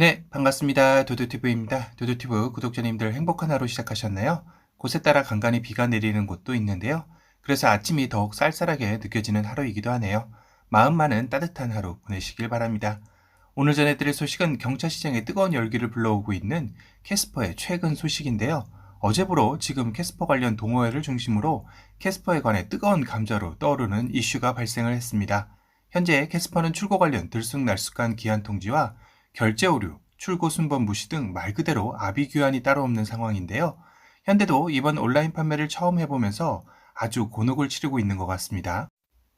네, 반갑습니다. 도도티브입니다. 도도티브 구독자님들 행복한 하루 시작하셨나요? 곳에 따라 간간히 비가 내리는 곳도 있는데요. 그래서 아침이 더욱 쌀쌀하게 느껴지는 하루이기도 하네요. 마음만은 따뜻한 하루 보내시길 바랍니다. 오늘 전해드릴 소식은 경차시장에 뜨거운 열기를 불러오고 있는 캐스퍼의 최근 소식인데요. 어제부로 지금 캐스퍼 관련 동호회를 중심으로 캐스퍼에 관해 뜨거운 감자로 떠오르는 이슈가 발생을 했습니다. 현재 캐스퍼는 출고 관련 들쑥날쑥한 기한 통지와 결제 오류, 출고 순번 무시 등 말 그대로 아비 규환이 따로 없는 상황인데요. 현대도 이번 온라인 판매를 처음 해보면서 아주 곤혹을 치르고 있는 것 같습니다.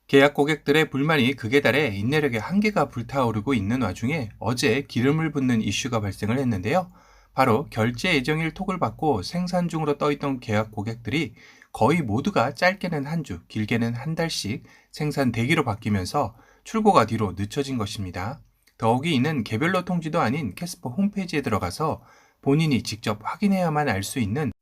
계약 고객들의 불만이 극에 달해 인내력의 한계가 불타오르고 있는 와중에 어제 기름을 붓는 이슈가 발생을 했는데요. 바로 결제 예정일 톡을 받고 생산 중으로 떠있던 계약 고객들이 거의 모두가 짧게는 한 주, 길게는 한 달씩 생산 대기로 바뀌면서 출고가 뒤로 늦춰진 것입니다. 더욱이 이는 개별로 통지도 아닌 캐스퍼 홈페이지에 들어가서 본인이 직접 확인해야만 알 수 있는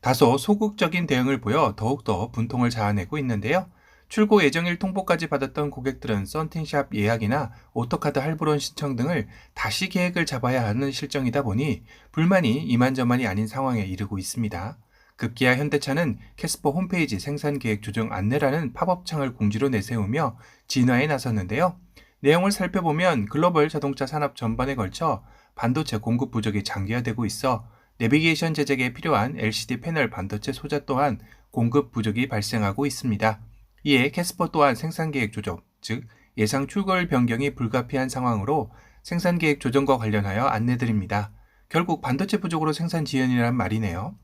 다소 소극적인 대응을 보여 더욱더 분통을 자아내고 있는데요. 출고 예정일 통보까지 받았던 고객들은 썬팅샵 예약이나 오토카드 할부론 신청 등을 다시 계획을 잡아야 하는 실정이다 보니 불만이 이만저만이 아닌 상황에 이르고 있습니다. 급기야 현대차는 캐스퍼 홈페이지 생산 계획 조정 안내라는 팝업 창을 공지로 내세우며 진화에 나섰는데요. 내용을 살펴보면 글로벌 자동차 산업 전반에 걸쳐 반도체 공급 부족이 장기화되고 있어 내비게이션 제작에 필요한 LCD 패널 반도체 소자 또한 공급 부족이 발생하고 있습니다. 이에 캐스퍼 또한 생산 계획 조정, 즉 예상 출고일 변경이 불가피한 상황으로 생산 계획 조정과 관련하여 안내드립니다. 결국 반도체 부족으로 생산 지연이란 말이네요.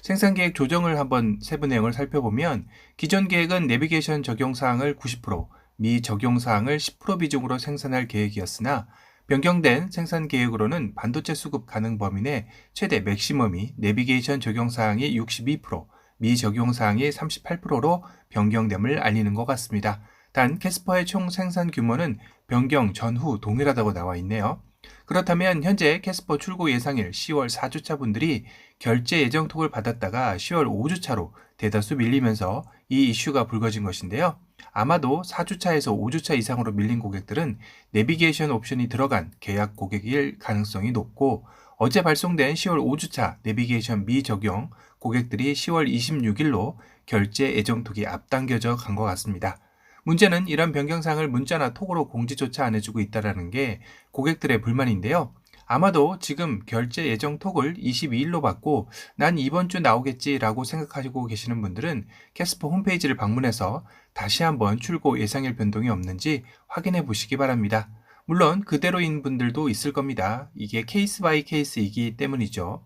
생산 계획 조정을 한번 세부 내용을 살펴보면 기존 계획은 내비게이션 적용 사항을 90%, 미 적용 사항을 10% 비중으로 생산할 계획이었으나 변경된 생산 계획으로는 반도체 수급 가능 범위 내 최대 맥시멈이 내비게이션 적용 사항이 62%, 미 적용 사항이 38%로 변경됨을 알리는 것 같습니다. 단 캐스퍼의 총 생산 규모는 변경 전후 동일하다고 나와 있네요. 그렇다면 현재 캐스퍼 출고 예상일 10월 4주차 분들이 결제 예정 톡을 받았다가 10월 5주차로 대다수 밀리면서 이 이슈가 불거진 것인데요. 아마도 4주차에서 5주차 이상으로 밀린 고객들은 내비게이션 옵션이 들어간 계약 고객일 가능성이 높고 어제 발송된 10월 5주차 내비게이션 미적용 고객들이 10월 26일로 결제 예정톡이 앞당겨져 간 것 같습니다. 문제는 이런 변경사항을 문자나 톡으로 공지조차 안 해주고 있다는 게 고객들의 불만인데요. 아마도 지금 결제 예정 톡을 22일로 받고 난 이번 주 나오겠지라고 생각하시고 계시는 분들은 캐스퍼 홈페이지를 방문해서 다시 한번 출고 예상일 변동이 없는지 확인해 보시기 바랍니다. 물론 그대로인 분들도 있을 겁니다. 이게 케이스 바이 케이스이기 때문이죠.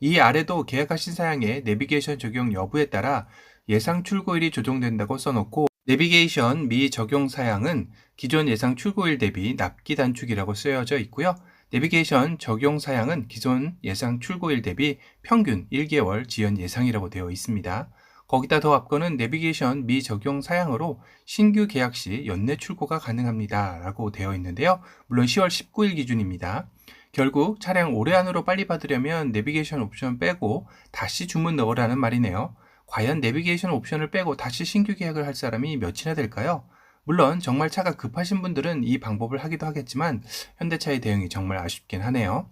이 아래도 계약하신 사양의 내비게이션 적용 여부에 따라 예상 출고일이 조정된다고 써놓고 내비게이션 미 적용 사양은 기존 예상 출고일 대비 납기 단축이라고 쓰여져 있고요. 내비게이션 적용 사양은 기존 예상 출고일 대비 평균 1개월 지연 예상이라고 되어 있습니다. 거기다 더 앞거는 내비게이션 미 적용 사양으로 신규 계약 시 연내 출고가 가능합니다. 라고 되어 있는데요. 물론 10월 19일 기준입니다. 결국 차량 올해 안으로 빨리 받으려면 내비게이션 옵션 빼고 다시 주문 넣으라는 말이네요. 과연 내비게이션 옵션을 빼고 다시 신규 계약을 할 사람이 몇이나 될까요? 물론 정말 차가 급하신 분들은 이 방법을 하기도 하겠지만 현대차의 대응이 정말 아쉽긴 하네요.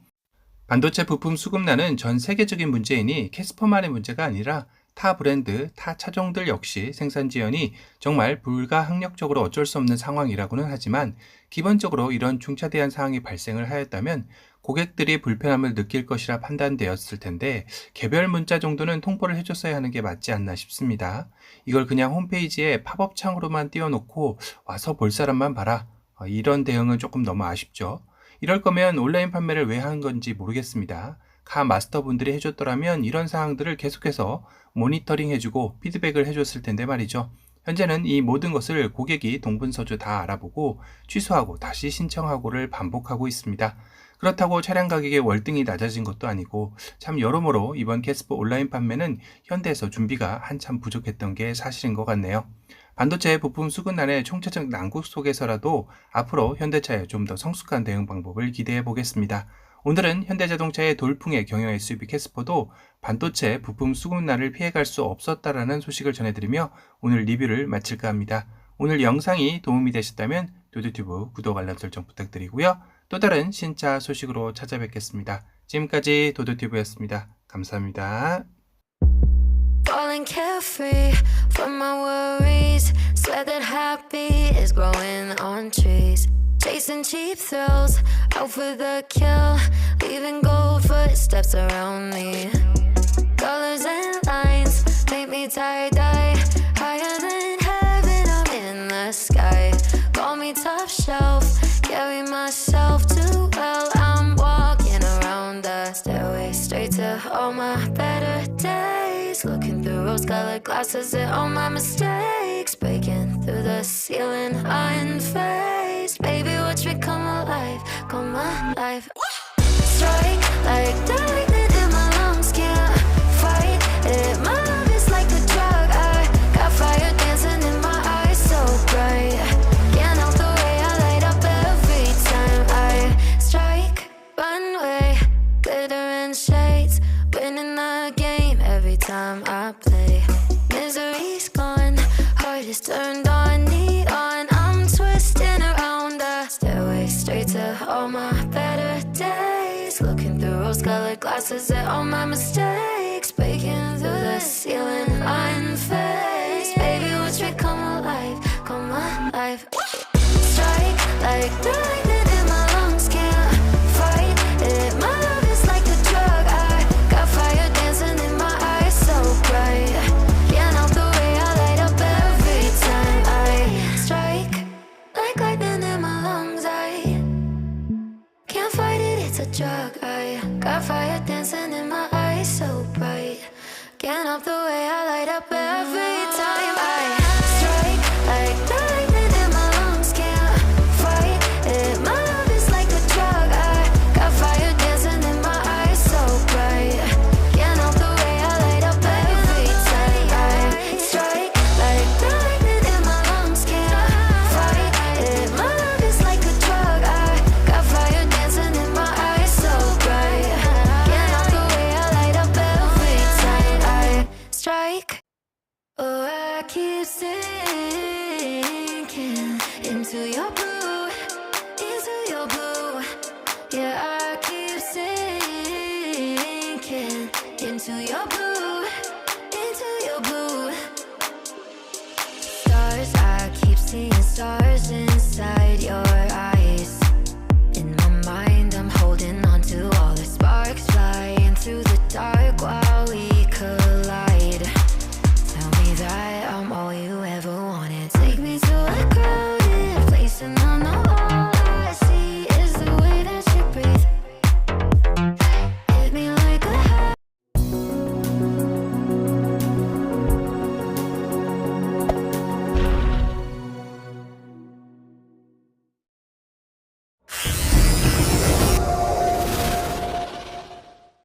반도체 부품 수급난은 전 세계적인 문제이니 캐스퍼만의 문제가 아니라 타 브랜드, 타 차종들 역시 생산 지연이 정말 불가항력적으로 어쩔 수 없는 상황이라고는 하지만 기본적으로 이런 중차대한 사항이 발생을 하였다면 고객들이 불편함을 느낄 것이라 판단되었을 텐데 개별 문자 정도는 통보를 해줬어야 하는 게 맞지 않나 싶습니다. 이걸 그냥 홈페이지에 팝업 창으로만 띄워놓고 와서 볼 사람만 봐라. 어, 이런 대응은 조금 너무 아쉽죠. 이럴 거면 온라인 판매를 왜 한 건지 모르겠습니다. 카 마스터분들이 해줬더라면 이런 사항들을 계속해서 모니터링 해주고 피드백을 해줬을 텐데 말이죠. 현재는 이 모든 것을 고객이 동분서주 다 알아보고 취소하고 다시 신청하고를 반복하고 있습니다. 그렇다고 차량 가격의 월등히 낮아진 것도 아니고 참 여러모로 이번 캐스퍼 온라인 판매는 현대에서 준비가 한참 부족했던 게 사실인 것 같네요. 반도체 부품 수급난의 총체적 난국 속에서라도 앞으로 현대차의 좀더 성숙한 대응 방법을 기대해 보겠습니다. 오늘은 현대자동차의 돌풍의 경영 SUV 캐스퍼도 반도체 부품 수급난을 피해갈 수 없었다라는 소식을 전해드리며 오늘 리뷰를 마칠까 합니다. 오늘 영상이 도움이 되셨다면 도드튜브 구독 알람 설정 부탁드리고요. 또 다른 신차 소식으로 찾아뵙겠습니다. 지금까지 도도티브였습니다. 감사합니다. Falling carefree from my worries. Swear that happy is growing on trees. Chasing cheap thrills, out for the kill. Leaving gold footsteps around me. Colors and lines make me tie dye. Glasses at all my mistakes. Rose-colored glasses at all my mistakes, breaking through the ceiling, unfazed. Baby, watch me come alive, come alive. Strike like lightning in my lungs, can't fight it. My love is like a drug. I got fire dancing in my eyes, so bright. Can't help the way I light up every time I strike. Like lightning in my lungs, I can't fight it, it's a drug. Fire dancing in my eyes, so bright. Can't help the way I light up every into your blue.